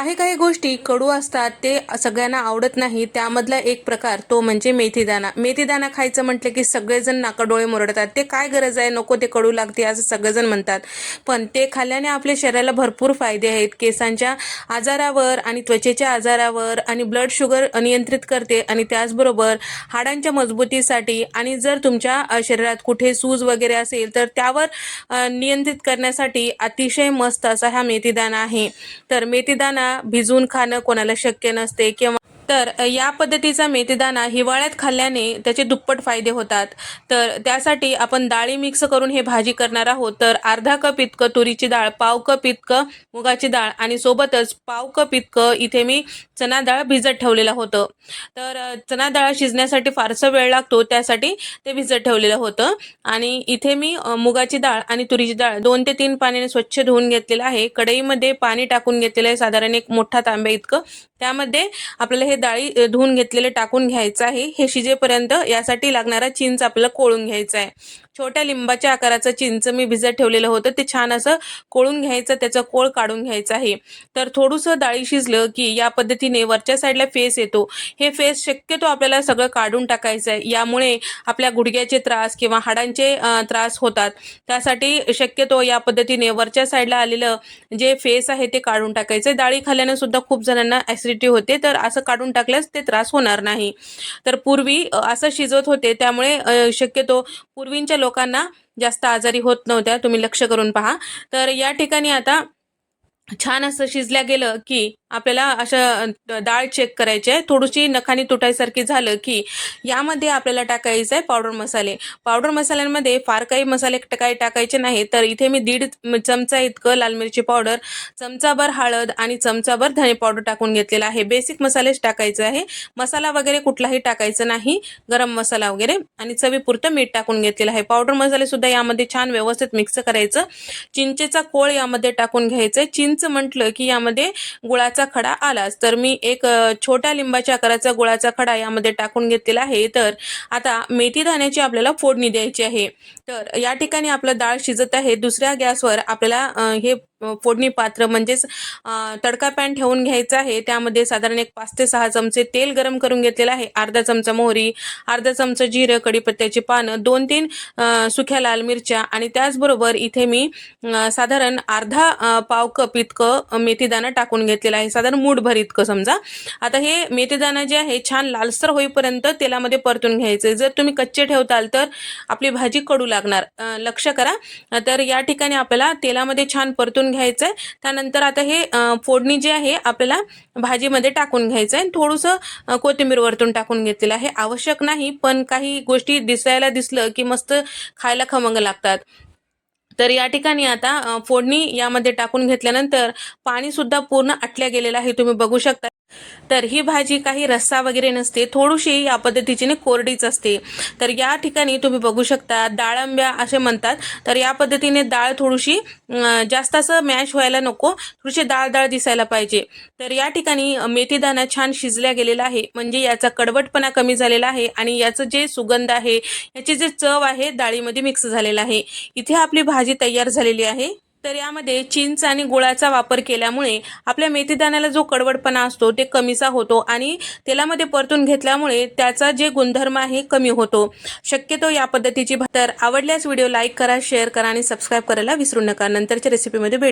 काही काही गोष्टी कडू असतात ते सगळ्यांना आवडत नाही. त्यामधला एक प्रकार तो म्हणजे मेथीदाना मेथीदाना खायचं म्हटलं की सगळेजण नाकाडोळे मुरडतात. ते काय गरज आहे? नको ते कडू लागते असं सगळेजण म्हणतात. पण ते खाल्ल्याने आपल्या शरीराला भरपूर फायदे आहेत. केसांच्या आजारावर आणि त्वचेच्या आजारावर आणि ब्लड शुगर नियंत्रित करते आणि त्याचबरोबर हाडांच्या मजबूतीसाठी आणि जर तुमच्या शरीरात कुठे सूज वगैरे असेल तर त्यावर नियंत्रित करण्यासाठी अतिशय मस्त असा हा मेथीदाना आहे. तर मेथीदाना भिजवून खाणं कोणाला शक्य नसते किंवा तर या पद्धतीचा मेथीदाणा हिवाळ्यात खाल्ल्याने त्याचे दुप्पट फायदे होतात. तर त्यासाठी आपण डाळी मिक्स करून हे भाजी करणार आहोत. तर अर्धा कप इतकं तुरीची डाळ पाव कप इतकं मुगाची डाळ आणि सोबतच पाव कप इतकं इथे मी चना डाळ भिजत ठेवलेलं होतं. तर चना डाळ शिजण्यासाठी फारसा वेळ लागतो त्यासाठी ते भिजत ठेवलेलं होतं. आणि इथे मी मुगाची डाळ आणि तुरीची डाळ दोन ते तीन पाण्याने स्वच्छ धुवून घेतलेलं आहे. कढईमध्ये पाणी टाकून घेतलेलं आहे साधारण एक मोठा तांब्या इतकं. त्यामध्ये आपल्याला हे डाळी धुवून घेतलेले टाकून घ्यायचं आहे. हे शिजेपर्यंत यासाठी लागणारा चिंच आपल्याला कोळून घ्यायचा आहे. छोट्या लिंबाच्या आकाराचं चिंच मी भिजत ठेवलेलं होतं. ते छान असं कोळून घ्यायचं त्याचा कोळ काढून घ्यायचा आहे. तर थोडंसं डाळी शिजलं की या पद्धतीने वरच्या साईडला फेस येतो. हे फेस शक्यतो आपल्याला सगळं काढून टाकायचं आहे. यामुळे आपल्या गुडघ्याचे त्रास किंवा हाडांचे त्रास होतात. त्यासाठी शक्यतो या पद्धतीने वरच्या साईडला आलेलं जे फेस आहे ते काढून टाकायचं डाळी खाल्ल्यानं सुद्धा खूप जणांना ॲसिडिटी होते. तर असं काढून टाकल्यास ते त्रास होणार नाही. तर पूर्वी असं शिजवत होते त्यामुळे शक्यतो पूर्वींच्या लोकांना जास्त आजारी होत नव्हत्या तुम्ही लक्ष करून पहा. तर या ठिकाणी आता छान असं शिजल्या गेलं की आपल्याला अशा डाळ चेक करायची आहे. थोडीशी नखानी तुटायसारखी झालं की यामध्ये आपल्याला टाकायचं आहे पावडर मसाले. पावडर मसाल्यांमध्ये फार काही मसाले ट- काही टाकायचे नाही तर इथे मी दीड चमचा इतकं लाल मिरची पावडर चमचाभर हळद आणि चमचाभर धणे पावडर टाकून घेतलेला आहे. बेसिक मसालेच टाकायचे आहे. मसाला वगैरे कुठलाही टाकायचं नाही. गरम मसाला वगैरे आणि चवीपुरतं मीठ टाकून घेतलेलं आहे. पावडर मसालेसुद्धा यामध्ये छान व्यवस्थित मिक्स करायचं. चिंचेचा कोळ यामध्ये टाकून घ्यायचं आहे. चिंच म्हटलं की यामध्ये गुळाचा खडा आलाच तर मी एक छोट्या लिंबाच्या आकाराचा गुळाचा खडा यामध्ये टाकून घेतलेला आहे. तर आता मेथी दाण्याची आपल्याला फोडणी द्यायची आहे. तर या ठिकाणी आपलं डाळ शिजत आहे. दुसऱ्या गॅसवर आपल्याला हे फोडणी पात्र म्हणजेच तडका पॅन ठेवून घ्यायचा आहे. त्यामध्ये साधारण एक पाच ते सहा चमचे तेल गरम करून घेतलेलं आहे. अर्धा चमचा मोहरी अर्धा चमचा जिरं कढीपत्त्याची पानं दोन तीन सुख्या सुक्या लाल मिरच्या आणि त्याचबरोबर इथे मी साधारण अर्धा पाव कप इतकं मेथीदाणा टाकून घेतलेलं आहे. साधारण मूठभर इतकं समजा. आता हे मेथीदाणा जे आहे छान लालसर होईपर्यंत तेलामध्ये परतून घ्यायचं. जर तुम्ही कच्चे ठेवताल तर आपली भाजी कडू लागणार. लक्ष करा. तर या ठिकाणी आपल्याला तेलामध्ये छान परतून घ्यायचं आहे त्यानंतर आता हे फोडणी जी आहे आपल्याला भाजीमध्ये टाकून घ्यायचं आहे थोडंसं कोथिंबीर वरतून टाकून घेतलेलं आहे. आवश्यक नाही पण काही गोष्टी दिसायला दिसलं की मस्त खायला खमंग लागतात. तर या ठिकाणी आता अ, फोडणी यामध्ये टाकून घेतल्यानंतर पाणी सुद्धा पूर्ण आटल्या गेलेलं आहे तुम्ही बघू शकता. तर ही भाजी काही रस्सा वगैरे नसते थोडीशी या पद्धतीची कोरडीच असते. तर या ठिकाणी तुम्ही बघू शकता डाळंब्या असे म्हणतात. तर या पद्धतीने डाळ थोडीशी जास्त असं मॅश व्हायला नको थोडीशी डाळ डाळ दिसायला पाहिजे. तर या ठिकाणी मेथीदाणा छान शिजल्या गेलेला आहे. म्हणजे याचा कडवटपणा कमी झालेला आहे आणि याचं जे सुगंध आहे याची जे चव आहे डाळीमध्ये मिक्स झालेला आहे. इथे आपली भाजी तयार झालेली आहे. तर यामध्ये चिंच आणि गुळाचा वापर केल्यामुळे आपल्या मेथीदाण्याला जो कडवडपणा असतो ते कमीचा होतो आणि तेलामध्ये परतून घेतल्यामुळे त्याचा जे गुणधर्म आहे कमी होतो. शक्यतो या पद्धतीची तर आवडल्यास व्हिडिओ लाईक करा शेअर करा आणि सबस्क्राईब करायला विसरू नका. नंतरच्या रेसिपीमध्ये भेट.